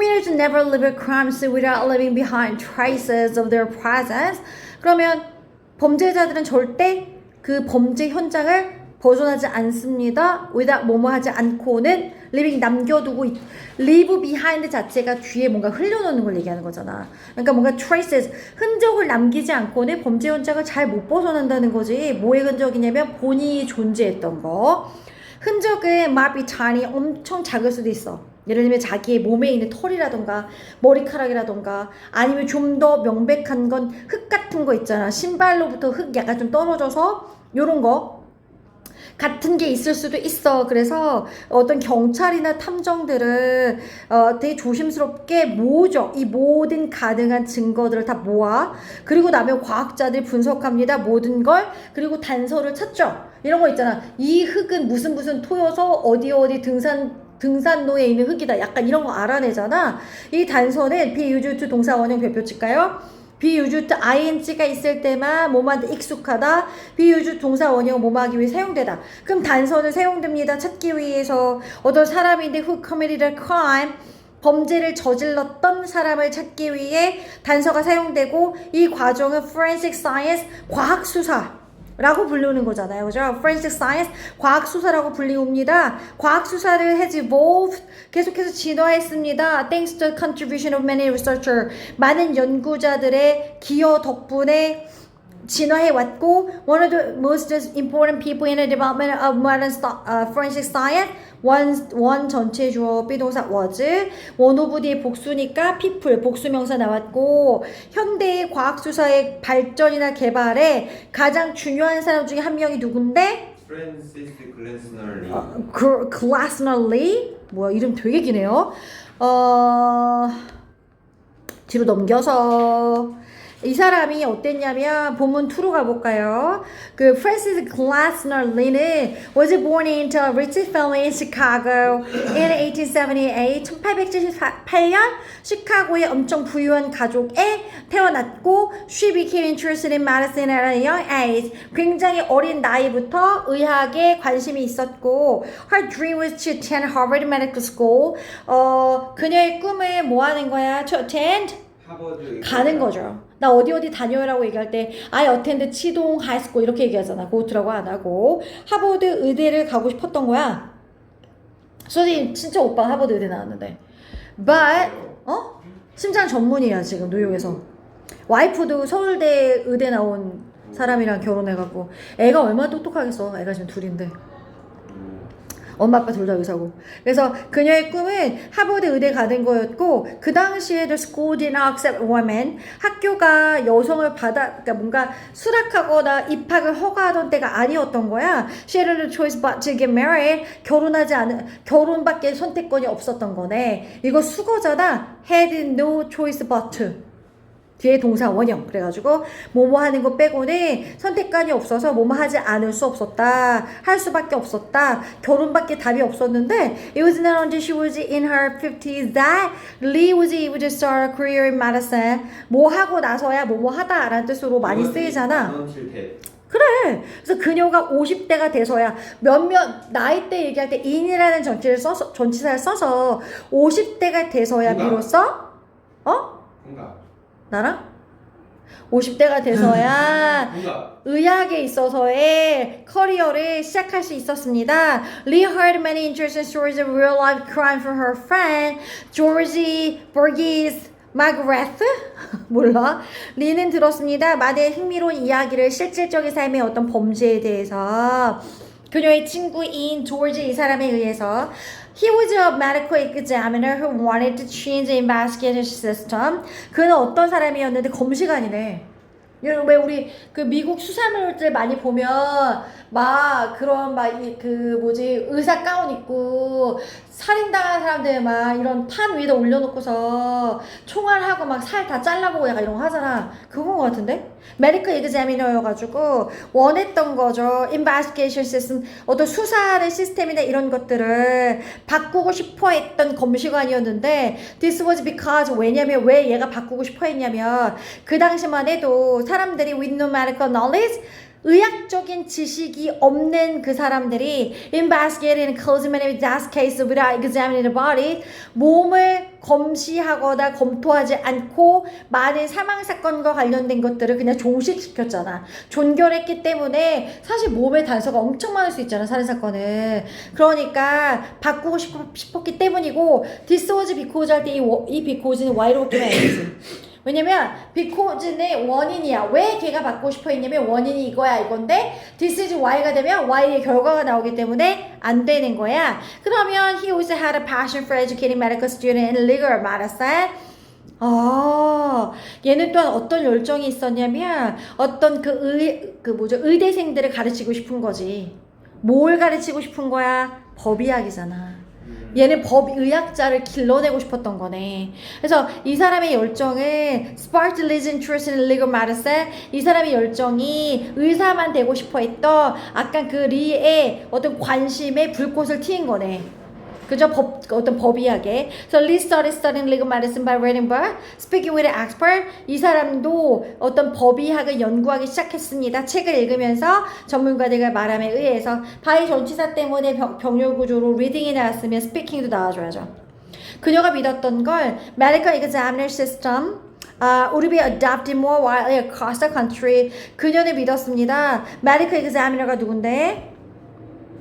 Criminals never live a crime scene without leaving behind traces of their presence. 그러면 범죄자들은 절대 그 범죄 현장을 벗어나지 않습니다. without 뭐뭐 하지 않고는 living 남겨두고 있- leave behind 자체가 뒤에 뭔가 흘려놓는 걸 얘기하는 거잖아. 그러니까 뭔가 traces 흔적을 남기지 않고는 범죄 현장을 잘 못 벗어난다는 거지. 뭐의 흔적이냐면 본인이 존재했던 거. 흔적은 마비 잔이 엄청 작을 수도 있어. 예를 들면 자기의 몸에 있는 털이라던가 머리카락이라던가 아니면 좀 더 명백한 건 흙 같은 거 있잖아. 신발로부터 흙 약간 좀 떨어져서 요런 거 같은 게 있을 수도 있어. 그래서 어떤 경찰이나 탐정들은 어, 되게 조심스럽게 모으죠. 이 모든 가능한 증거들을 다 모아. 그리고 나면 과학자들이 분석합니다. 모든 걸. 그리고 단서를 찾죠. 이런 거 있잖아. 이 흙은 무슨 무슨 토여서 어디 어디 등산 등산로에 있는 흙이다. 약간 이런 거 알아내잖아. 이 단서는 비유주투 동사 원형 별표 칠까요? 비유주트 ing가 있을 때만 뭐만 익숙하다. 비유주 동사 원형 뭐하기 위해 사용되다. 그럼 단서는 사용됩니다. 찾기 위해서 어떤 사람인데 who committed a crime 범죄를 저질렀던 사람을 찾기 위해 단서가 사용되고 이 과정은 forensic science 과학 수사 라고 부르는 거잖아요. 그죠? Forensic Science, 과학수사라고 불리웁니다. 과학수사를 has evolved, 계속해서 진화했습니다. Thanks to the contribution of many researchers. 많은 연구자들의 기여 덕분에 진화해 왔고, one of the most important people in the development of modern uh, forensic science, 원, 원 전체 주어 비동사 was, 원 오브 뒤에 복수니까 people, 복수명사 나왔고, 현대의 과학수사의 발전이나 개발에 가장 중요한 사람 중에 한 명이 누군데? 프랜시스 글래스널리 그, 글라스널리? 뭐야, 이름 되게 기네요. 어, 뒤로 넘겨서. 이 사람이 어땠냐면 본문 2로 가볼까요? 그 프랜시스 글라스널리는 was born into a rich family in Chicago in 1878 1878년 시카고의 엄청 부유한 가족에 태어났고 she became interested in medicine at a young age 굉장히 어린 나이부터 의학에 관심이 있었고 her dream was to attend Harvard Medical School 어 그녀의 꿈은 뭐 하는 거야? to attend 하버드 가는 거죠. 나 어디 어디 다녀요라고 얘기할 때 I attend 치동 하이스쿨 이렇게 얘기하잖아. 고트라고 안 하고 하버드 의대를 가고 싶었던 거야. 선생님 진짜 오빠 하버드 의대 나왔는데 but 어? 심장 전문이야 지금 뉴욕에서 와이프도 서울대 의대 나온 사람이랑 결혼해갖고 애가 얼마나 똑똑하겠어. 애가 지금 둘인데. 엄마 아빠 둘 다 의사고. 그래서 그녀의 꿈은 하버드 의대 가는 거였고 그 당시에 the school did not accept women 학교가 여성을 받아 그러니까 뭔가 수락하거나 입학을 허가하던 때가 아니었던 거야. She had no choice but to get married. 결혼하지 않은 결혼밖에 선택권이 없었던 거네. 이거 수거잖아. Had no choice but to. 뒤에 동사 원형 그래가지고 뭐뭐 하는 거 빼고는 선택권이 없어서 뭐뭐 하지 않을 수 없었다 할 수밖에 없었다 결혼밖에 답이 없었는데 it was not until she was in her 50s that Lee was able to start a career in medicine 뭐 하고 나서야 뭐뭐 하다 라는 뜻으로 많이 쓰이잖아 그래. 그래서 그녀가 50대가 돼서야 몇몇 나이대 얘기할 때 in이라는 전치를 써서 전치사를 써서 50대가 돼서야? 비로소 어? 뭔가 나랑 50대가 돼서야 의학에 있어서의 커리어를 시작할 수 있었습니다. Lee heard many interesting stories of real life crime from her friend Georgie Burgess 마그레트? 몰라. 리는 들었습니다. 많은 흥미로운 이야기를 실질적인 삶의 어떤 범죄에 대해서 그녀의 친구인 조지 이 사람에 의해서 He was a medical examiner who wanted to change the investigation system. 그는 어떤 사람이었는데 검시관이네. 이런 왜 우리 그 미국 수사물들 많이 보면 막 그런 막 그 뭐지 의사 가운 입고 살인당한 사람들 막 이런 판 위에다 올려놓고서 총알하고 막 살 다 잘라보고 약간 이런 거 하잖아. 그건 거 같은데? 메디컬 에그자미너여가지고 원했던 거죠. 인베스티게이션 시스템 어떤 수사의 시스템이나 이런 것들을 바꾸고 싶어 했던 검시관이었는데 this was because 왜냐면 왜 얘가 바꾸고 싶어 했냐면 그 당시만 해도 사람들이 with no medical knowledge 의학적인 지식이 없는 그 사람들이 investigating closing many death cases without examining the body 몸을 검시하거나 검토하지 않고 많은 사망 사건과 관련된 것들을 그냥 종식시켰잖아. 존결했기 때문에 사실 몸의 단서가 엄청 많을 수 있잖아 살인 사건은. 그러니까 바꾸고 싶, 싶었기 때문이고 was because 할때이이 because는 why로 바뀌면 안 되지. 왜냐면 because는 원인이야. 왜 걔가 받고 싶어 했냐면 원인이 이거야 이건데 this is why가 되면 why의 결과가 나오기 때문에 안 되는 거야. 그러면 he also had a passion for educating medical students and legal medicine. 아, 얘는 또한 어떤 열정이 있었냐면 어떤 그 의, 그 뭐죠 의대생들을 가르치고 싶은 거지. 뭘 가르치고 싶은 거야? 법의학이잖아. 얘는 법 의학자를 길러내고 싶었던 거네. 그래서 이 사람의 열정은 interest in legal medicine. 이 사람의 열정이 의사만 되고 싶어 했던 약간 그 리의 어떤 관심에 불꽃을 튀인 거네. 그죠? 법, 어떤 법의학에. So Lee started studying legal medicine by reading book, speaking with an expert. 이 사람도 어떤 법의학을 연구하기 시작했습니다. 책을 읽으면서 전문가들과 말함에 의해서 바이 전치사 때문에 병, 병렬 구조로 리딩이 나왔으면 스피킹도 나와줘야죠. 그녀가 믿었던 걸 medical examiner system 아, would be adopted more widely across the country. 그녀는 믿었습니다. medical examiner가 누군데?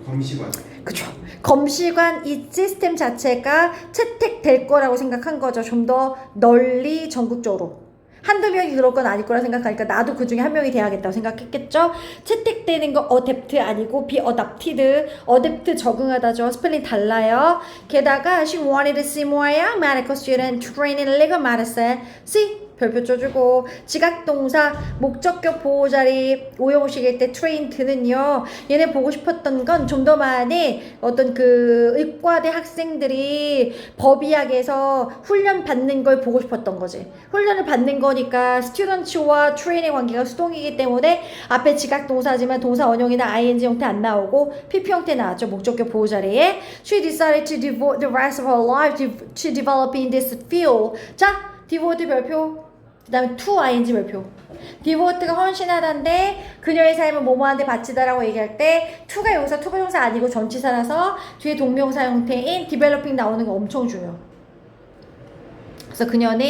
검시관. 그쵸. 검시관 이 시스템 자체가 채택될 거라고 생각한 거죠. 좀 더 널리 전국적으로. 한두 명이 그럴 건 아닐 거라 생각하니까 나도 그 중에 한 명이 돼야겠다고 생각했겠죠. 채택되는 거 어댑트 아니고 비 어답티드. 어댑트 적응하다죠. 스펠링 달라요. 게다가 she wanted to see more young medical student trained in legal medicine. See? 별표 쳐주고 지각동사 목적격 보호자리 오용식일 때 트레인드는요. 얘네 보고 싶었던 건 좀 더 많이 어떤 그 의과대 학생들이 법의학에서 훈련 받는 걸 보고 싶었던 거지. 훈련을 받는 거니까 스튜던트와 트레이닝 관계가 수동이기 때문에 앞에 지각동사지만 동사 원형이나 ing 형태 안 나오고 pp 형태 나왔죠. 목적격 보호자리에. She decided to devote the rest of her life to, to developing this field. 자 디보트 별표 그 다음에 to ing 별표 디보트가 헌신하다인데 그녀의 삶은 뭐뭐한데 바치다라고 얘기할 때 to가 여기서 투부정사 아니고 전치사라서 뒤에 동명사 형태인 developing 나오는 거 엄청 중요 그래서 그녀는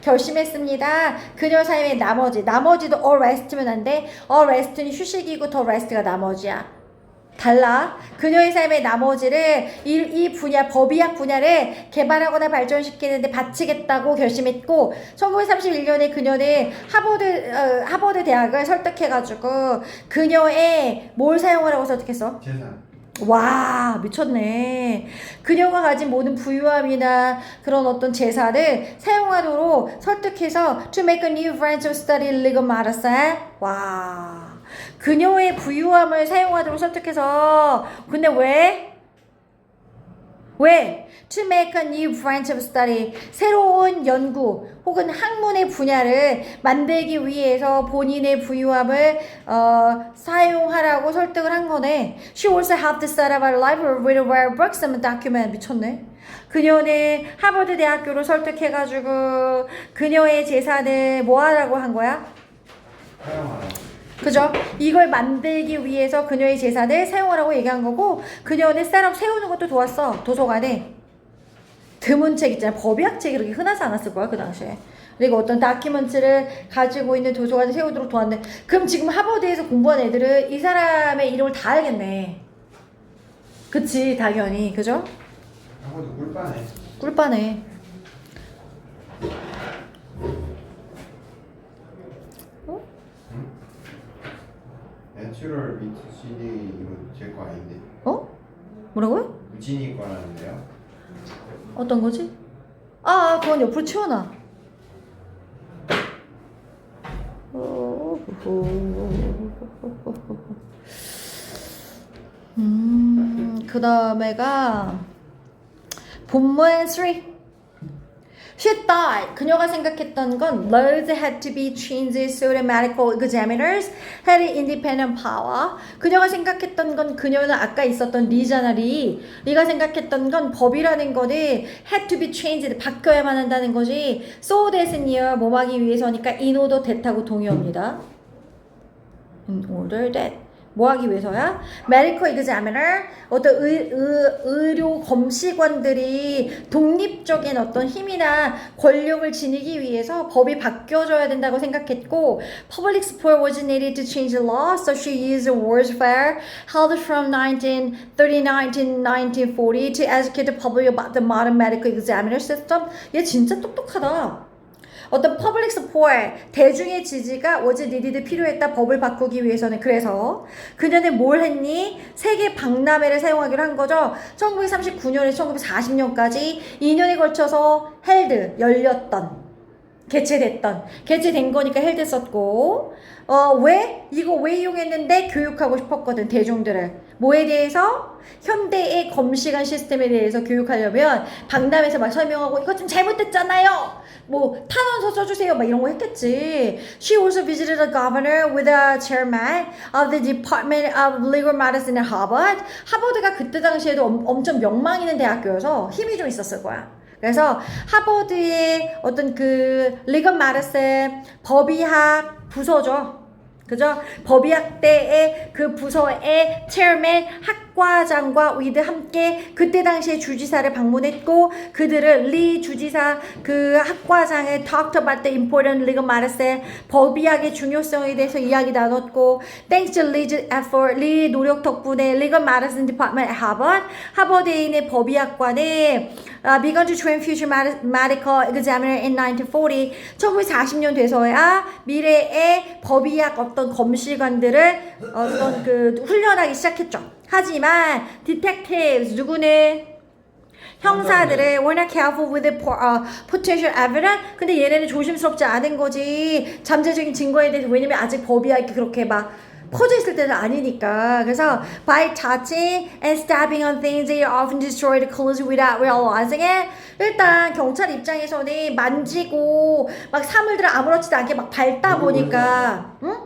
결심했습니다. 그녀 삶의 나머지, 나머지도 all rest면 안 돼. all rest는 휴식이고 더 rest가 나머지야. 달라. 그녀의 삶의 나머지를 이, 이 분야, 법의학 분야를 개발하거나 발전시키는데 바치겠다고 결심했고, 1931년에 그녀는 하버드, 어, 하버드 대학을 설득해가지고, 그녀의 뭘 사용하라고 설득했어? 재산. 와 미쳤네 그녀가 가진 모든 부유함이나 그런 어떤 재산을 사용하도록 설득해서 to make a new branch of study legal medicine 와 그녀의 부유함을 사용하도록 설득해서 근데 왜? 왜? To make a new branch of study 새로운 연구 혹은 학문의 분야를 만들기 위해서 본인의 부유함을 어, 사용하라고 설득을 한 거네. She also helped set up a library with rare books and document. 미쳤네. 그녀는 하버드 대학교로 설득해가지고 그녀의 재산을 뭐 하라고 한 거야? 사용하라. 그죠? 이걸 만들기 위해서 그녀의 재산을 사용하라고 얘기한 거고 그녀는 셋업 세우는 것도 도왔어 도서관에 드문 책 있잖아 법의학 책이 그렇게 흔하지 않았을 거야 그 당시에 그리고 어떤 다큐멘트를 가지고 있는 도서관을 세우도록 도왔는데 그럼 지금 하버드에서 공부한 애들은 이 사람의 이름을 다 알겠네 그치 당연히 그죠? 하고도 꿀빠네. 꿀빠네 내추럴 CD 이거 제거 아닌데. 어? 뭐라고요? 무진이 거라는데요. 어떤 거지? 아, 그건 옆으로 치워놔. 음, 그 다음에가 본문 3. She thought 그녀가 생각했던 건 laws had to be changed so the medical examiners had independent power. 그녀가 생각했던 건 그녀는 아까 있었던 리잖아 리. 리가 생각했던 건 법이라는 거는 had to be changed 바뀌어야만 한다는 거지. So that은요 뭐하기 위해서니까 in order that하고 동의어입니다. In order that 뭐 하기 위해서야? Medical examiner 어떤 의, 의, 의료 검시관들이 독립적인 어떤 힘이나 권력을 지니기 위해서 법이 바뀌어져야 된다고 생각했고 Public support was needed to change the law so she used words fair held from 1939 to 1940 to educate the public about the modern medical examiner system 얘 진짜 똑똑하다 어떤 퍼블릭 스포에 대중의 지지가 어제 니디드 필요했다 법을 바꾸기 위해서는 그래서 그녀는 뭘 했니? 세계 박람회를 사용하기로 한 거죠. 1939년에서 1940년까지 2년에 걸쳐서 헬드 열렸던 개최됐던 개최된 거니까 헬드 썼고 어 왜? 이거 왜 이용했는데 교육하고 싶었거든 대중들을 뭐에 대해서? 현대의 검시관 시스템에 대해서 교육하려면 박람회에서 막 설명하고 이거 좀 잘못됐잖아요 뭐 탄원서 써주세요 막 이런 거 했겠지 She also visited the governor with a chairman of the Department of Legal Medicine at Harvard 하버드가 그때 당시에도 엄, 엄청 명망 있는 대학교여서 힘이 좀 있었을 거야 그래서 하버드의 어떤 그 리건 마르슨 법의학 부서죠. 그죠? 법의학대의 그 부서의 체어맨 학 과장과 위드 함께 그때 당시에 주지사를 방문했고 그들을 리 주지사 그 학과장을 talked about the important legal medicine 법의학의 중요성에 대해서 이야기 나눴고 thanks to Lee's effort 리 노력 덕분에 legal medicine department at Harvard 하버드에 있는 법의학과는 uh, began to train future medi- medical examiner in 1940 1940년 돼서야 미래의 법의학 어떤 검시관들을 어떤 그 훈련하기 시작했죠. 하지만 detectives 누구는 형사들을 were not careful with the po- 어, potential evidence. 근데 얘네는 조심스럽지 않은 거지. 잠재적인 증거에 대해서 왜냐면 아직 법의학이 그렇게 막 퍼져 있을 때는 아니니까. 그래서 by touching and stabbing on things, they often destroy the clues without realizing it. 일단 경찰 입장에서는 만지고 막 사물들을 아무렇지도 않게 막 밟다 보니까, 응?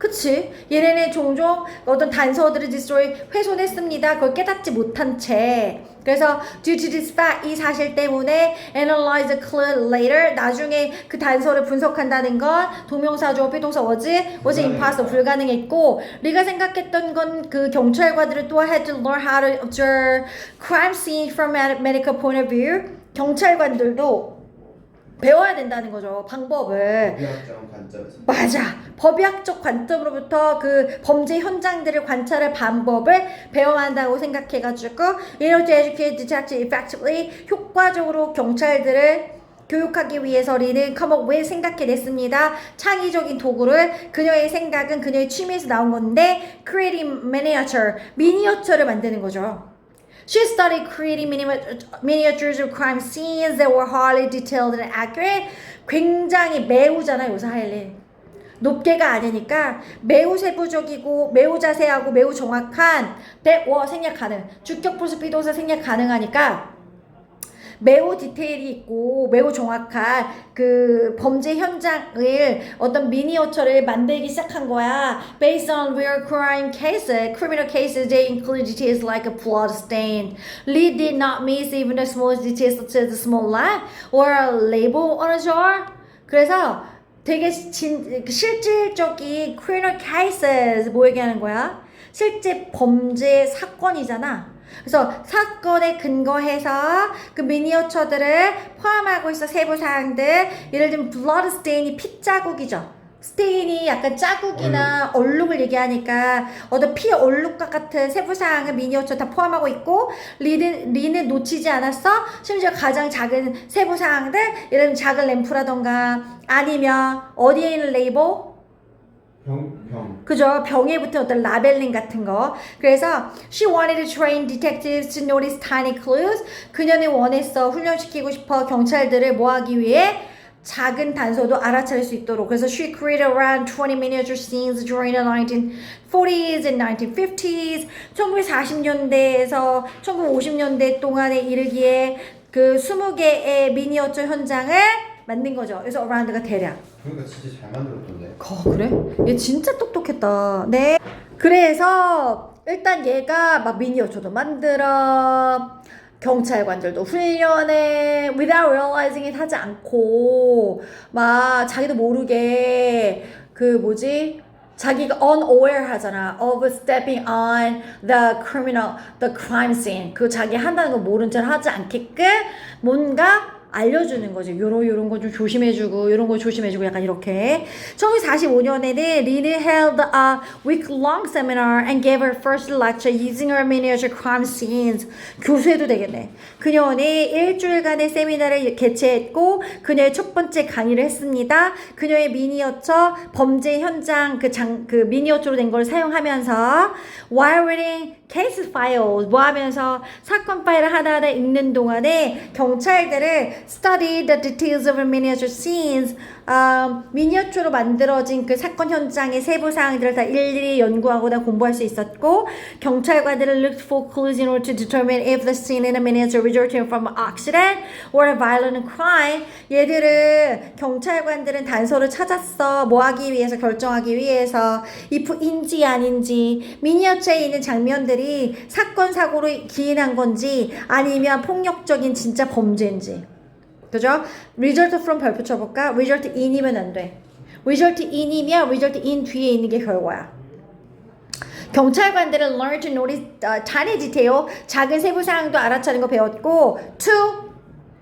그치? 얘네는 종종 어떤 단서들을 디스트로이 훼손했습니다. 그걸 깨닫지 못한 채. 그래서 due to this fact 이 사실 때문에 analyze clue later 나중에 그 단서를 분석한다는 건 동명사조 비동사 was was impossible 불가능했고 우리가 생각했던 건 그 경찰관들을 또 had to learn how to observe crime scene from a medical point of view 경찰관들도 배워야 된다는 거죠 방법을 법의학적 관점에서. 맞아. 법의학적 관점으로부터 그 범죄 현장들을 관찰할 방법을 배워야 한다고 생각해가지고 in order to educate detective effectively 효과적으로 경찰들을 교육하기 위해서 리는 come up 생각해냈습니다. 창의적인 도구를 그녀의 생각은 그녀의 취미에서 나온 건데 creating miniature 미니어처를 만드는 거죠. She studied creating mini- miniatures of crime scenes that were highly detailed and accurate. 굉장히 매우잖아 요새 하일린. 높게가 아니니까 매우 세부적이고 매우 자세하고 매우 정확한 대워 생략 가능. 주격 부수 비동사 생략 가능하니까 매우 디테일이 있고 매우 정확한 그 범죄 현장을 어떤 미니어처를 만들기 시작한 거야. Based on real crime cases, criminal cases, they include details like a blood stain. Lee did not miss even the smallest details such as a small line or a label on a jar. 그래서 되게 진, 실질적인 criminal cases 뭐 얘기하는 거야? 실제 범죄 사건이잖아. 그래서 사건에 근거해서 그 미니어처들을 포함하고 있어 세부 사항들 예를 들면 블러드 스테인이 피 자국이죠. 스테인이 약간 자국이나 얼룩 을 얘기하니까 어떤 피 얼룩과 같은 세부 사항을 미니어처 다 포함하고 있고 리는 리는 놓치지 않았어. 심지어 가장 작은 세부 사항들 예를 들면 작은 램프라던가 아니면 어디에 있는 레이버 병, 병. 그죠? 병에 붙은 어떤 라벨링 같은 거. 그래서 she wanted to train detectives to notice tiny clues. 그녀는 원했어. 훈련시키고 싶어. 경찰들을 뭐 하기 위해? 작은 단서도 알아차릴 수 있도록. 그래서 she created around 20 miniature scenes during the 1940s and 1950s. 1940년대에서 1950년대 동안에 이르기에 그 20개의 미니어처 현장을 만든 거죠. 그래서 around가 대략. 그러니까 진짜 잘 만들었던데. 어, 그래? 얘 진짜 똑똑했다. 네. 그래서 일단 얘가 막 미니어처도 만들어. 경찰관들도 훈련해 without realizing it 하지 않고 막 자기도 모르게 그 뭐지 자기가 unaware 하잖아. of stepping on the criminal, the crime scene. 그 자기 한다는 거 모른 척 하지 않게끔 뭔가 알려주는 거지. 요런 요런 거 좀 조심해주고 요런 거 조심해주고 약간 이렇게. 1945년에는 리는 held a week-long seminar and gave her first lecture using her miniature crime scenes. 교수해도 되겠네. 그녀는 일주일간의 세미나를 개최했고 그녀의 첫 번째 강의를 했습니다. 그녀의 미니어처 범죄 현장 그 장 그 미니어처로 된 걸 사용하면서 while reading case files 뭐 하면서 사건 파일을 하나하나 읽는 동안에 경찰들을 study the details of miniature scenes 음, 미니어처로 만들어진 그 사건 현장의 세부 사항들을 다 일일이 연구하거나 공부할 수 있었고 경찰관들은 looked for clues in order to determine if the scene in a miniature resulted from an accident or a violent crime 얘들은 경찰관들은 단서를 찾았어 뭐 하기 위해서 결정하기 위해서 if인지 아닌지 미니어처에 있는 장면들이 사건 사고로 기인한 건지 아니면 폭력적인 진짜 범죄인지 그죠? result from 별표 쳐 볼까? result in이면 안 돼. result in이면 result in 뒤에 있는 게 결과야. 경찰관들은 learn to notice 어, tiny detail 작은 세부 사항도 알아차는 거 배웠고 to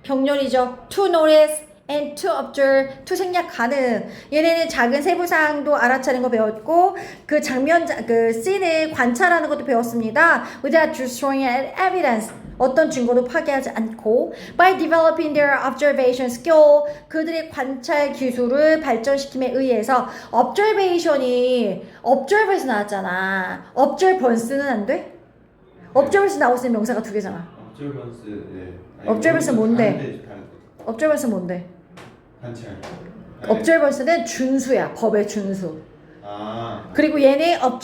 병렬이죠. to notice and to observe to 생략하는 얘네는 작은 세부 사항도 알아차는 거 배웠고 그 장면 자- 그 씬을 관찰하는 것도 배웠습니다. without destroying evidence 어떤 증거도 파괴하지 않고 by developing their observation skill 그들의 관찰 기술을 발전시킴에 의해서 observation이 observe에서 나왔잖아. observance는 안 돼? observance 나왔으면 명사가 두 개잖아. observance 네. 아니, observance 뭔데? 다른데, 다른데. observance 뭔데? 관찰. 아니, observance는 준수야. 법의 준수. 아. 그리고 얘네 어,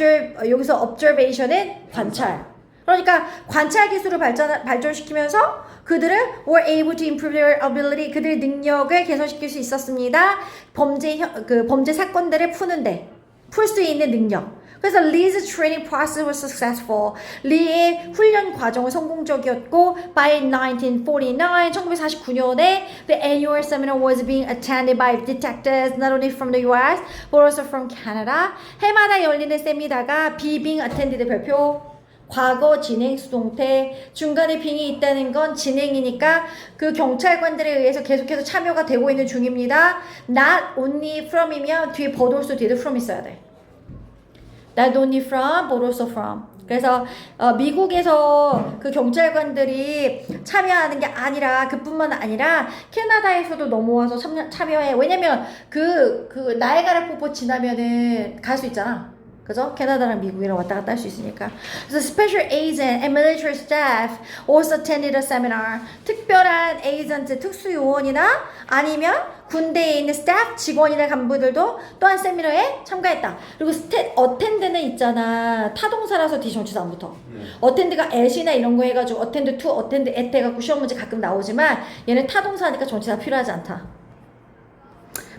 여기서 observation은 관찰. 그러니까 관찰 기술을 발전 발전시키면서 그들은 were able to improve their ability 그들의 능력을 개선시킬 수 있었습니다. 범죄 현- 그 범죄 사건들을 푸는데 풀 수 있는 능력. 그래서 Lee's training process was successful. 리의 훈련 과정은 성공적이었고 by 1949, 1949년에 the annual seminar was being attended by detectives not only from the US but also from Canada. 해마다 열리는 세미나가 be being attended 별표 과거 진행 수동태 중간에 빙이 있다는 건 진행이니까 그 경찰관들에 의해서 계속해서 참여가 되고 있는 중입니다. Not only from이면 뒤에 also 뒤에도 from 있어야 돼. Not only from but also from. 그래서 어, 미국에서 그 경찰관들이 참여하는 게 아니라 그뿐만 아니라 캐나다에서도 넘어와서 참여, 참여해. 왜냐면 그, 그 나이가라 폭포 지나면은 갈 수 있잖아. 그죠? 캐나다랑 미국이랑 왔다 갔다 할 수 있으니까. 그래서 special agent and military staff also attended a seminar. 특별한 에이전트, 특수요원이나 아니면 군대에 있는 staff, 직원이나 간부들도 또한 세미나에 참가했다. 그리고 스테, 어텐드는 있잖아. 타동사라서 뒤 정치도 안 붙어. 네. 어텐드가 at이나 이런 거 해가지고 어텐드 to, 어텐드 at 해갖고 시험 문제 가끔 나오지만 얘는 타동사니까 정치가 필요하지 않다.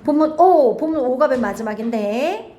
본문 O, 본문 O가 맨 마지막인데.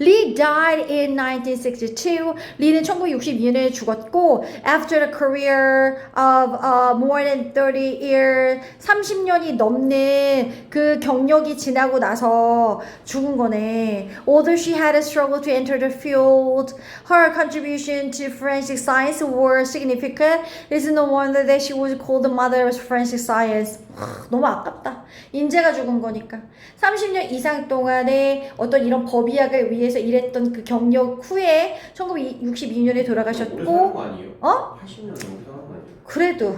Lee died in 1962. 리는 1962년에 죽었고, after a career of uh, more than 30 years, 30년이 넘는 그 경력이 지나고 나서 죽은 거네. Although she had a struggle to enter the field, her contribution to forensic science were significant. It is no wonder that she was called the mother of forensic science. 하, 너무 아깝다. 인재가 죽은 거니까. 30년 이상 동안에 어떤 이런 법의학을 위해 서 일했던 그 경력 후에 1962년에 오래 사는 돌아가셨고, 거 아니에요? 어? 80년 넘게 사는 거 아니에요? 그래도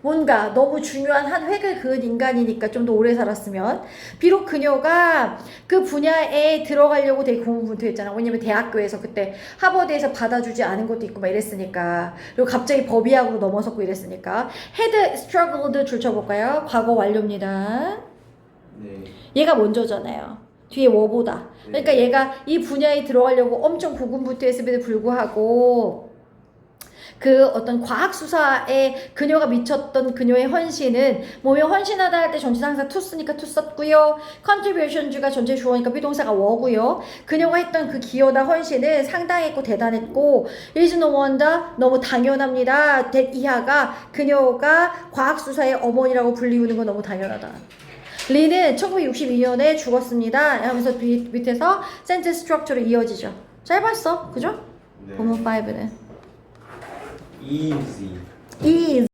뭔가 너무 중요한 한 획을 그은 인간이니까 좀 더 오래 살았으면 비록 그녀가 그 분야에 들어가려고 되게 고군분투했잖아 왜냐면 대학교에서 그때 하버드에서 받아주지 않은 것도 있고 막 이랬으니까 그리고 갑자기 법의학으로 넘어섰고 이랬으니까 헤드 스트러글드 줄쳐볼까요? 과거 완료입니다 네. 얘가 먼저잖아요. 뒤에 워보다. 그러니까 네. 얘가 이 분야에 들어가려고 엄청 고군분투했음에도 불구하고 그 어떤 과학 수사에 그녀가 미쳤던 그녀의 헌신은 몸에 헌신하다 할 때 전치사 항상 to 쓰니까 to 썼고요. contribution주가 전체 주어니까 비동사가 워고요. 그녀가 했던 그 기여나 헌신은 상당했고 대단했고 is no wonder 너무 당연합니다. 이하가 그녀가 과학 수사의 어머니라고 불리우는 건 너무 당연하다. 리는 1962년에 죽었습니다. 하면서 밑, 밑에서 센트 스트럭처로 이어지죠. 짧았어. 그죠? 네. 본문 5는. easy. is